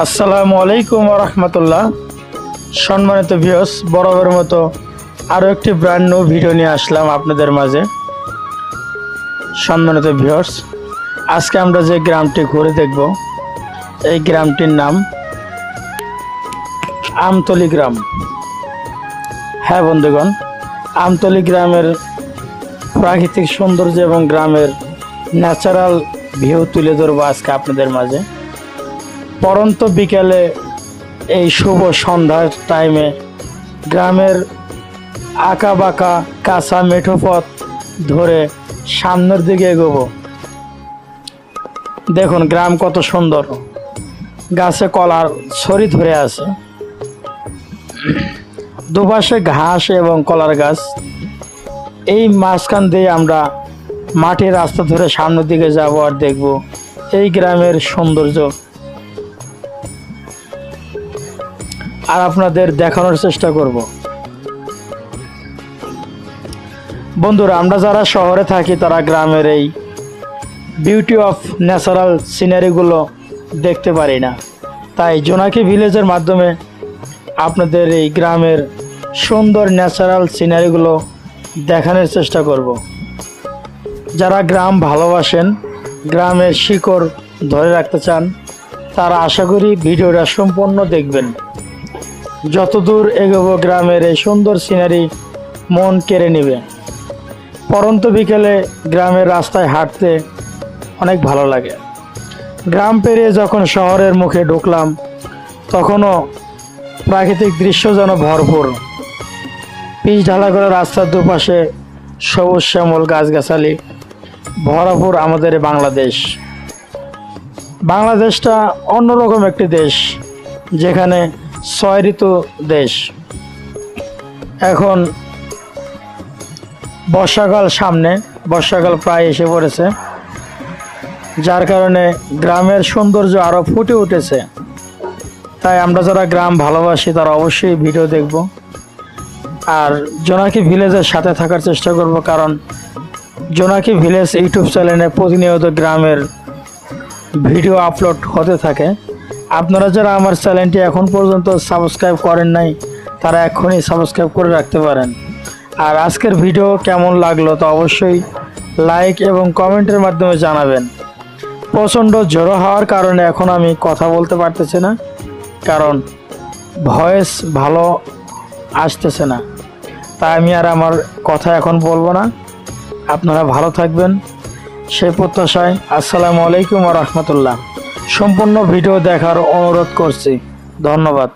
আসসালামু আলাইকুম রহমতুল্লাহ। সম্মানিত ভিউস বরাবর মতো আরও একটি ব্র্যান্ড নিউ ভিডিও নিয়ে আসলাম আপনাদের মাঝে। সম্মানিত ভিউস আজকে আমরা যে গ্রামটি ঘুরে দেখব, এই গ্রামটির নাম আমতলি গ্রাম। হ্যাঁ বন্ধুগণ, আমতলি গ্রামের প্রাকৃতিক সৌন্দর্য এবং গ্রামের ন্যাচারাল ভিউ তুলে ধরবো আজকে আপনাদের মাঝে। পরন্ত বিকেলে এই শুভ সন্ধ্যার টাইমে গ্রামের আঁকা বাঁকা কাঁচা মেঠো পথ ধরে সামনের দিকে এগোবো। দেখুন গ্রাম কত সুন্দর। গাছে কলার ছড়ি ধরে আছে। দুপাশে ঘাস এবং কলার গাছ। এই মাঝখান দিয়ে আমরা মাটির রাস্তা ধরে সামনের দিকে যাব আর দেখব এই গ্রামের সৌন্দর্য। আর আপনাদের দেখানোর চেষ্টা করব। বন্ধুরা, আমরা যারা শহরে থাকি, তারা গ্রামের এই বিউটি অফ ন্যাচারাল সিনারিগুলো দেখতে পারি না। তাই জোনাকি ভিলেজের মাধ্যমে আপনাদের এই গ্রামের সুন্দর ন্যাচারাল সিনারিগুলো দেখানোর চেষ্টা করব। যারা গ্রাম ভালোবাসেন, গ্রামের শিকড় ধরে রাখতে চান, তারা আশা করি ভিডিওটা সম্পূর্ণ দেখবেন। যতদূর এগোবো গ্রামের এই সুন্দর সিনারি মন কেড়ে নেবে। পরন্ত বিকেলে গ্রামের রাস্তায় হাঁটতে অনেক ভালো লাগে। গ্রাম পেরিয়ে যখন শহরের মুখে ঢুকলাম, তখনও প্রাকৃতিক দৃশ্য যেন ভরপুর। পিচ ঢালা করে রাস্তার দুপাশে সবুজ শ্যামল গাছগাছালি, ভরপুর আমাদের বাংলাদেশ। বাংলাদেশটা অন্যরকম একটি দেশ, যেখানে ছয় ঋতু দেশ। এখন বর্ষাকাল সামনে, বর্ষাকাল প্রায় এসে পড়েছে। যার কারণে গ্রামের সৌন্দর্য আরও ফুটে উঠেছে। তাই আমরা যারা গ্রাম ভালোবাসি, তারা অবশ্যই ভিডিও দেখব। আর জোনাকি ভিলেজের সাথে থাকার চেষ্টা করব, কারণ জোনাকি ভিলেজ ইউটিউব চ্যানেলে প্রতিনিয়ত গ্রামের ভিডিও আপলোড হতে থাকে। আপনারা যারা আমার চ্যানেলটি এখন পর্যন্ত সাবস্ক্রাইব করেন নাই, তারা এখনই সাবস্ক্রাইব করে রাখতে পারেন। আর আজকের ভিডিও কেমন লাগল তো অবশ্যই লাইক এবং কমেন্টের মাধ্যমে জানাবেন। প্রচণ্ড ঝোড়ো হওয়ার কারণে এখন আমি কথা বলতে পারতেছি না, কারণ ভয়েস ভালো আসতেছে না। তাই আমি আর আমার কথা এখন বলব না। আপনারা ভালো থাকবেন। সেই প্রত্যাশায় আসসালামু আলাইকুম রহমতুল্লাহ। সম্পূর্ণ ভিডিও দেখার অনুরোধ করছি। ধন্যবাদ।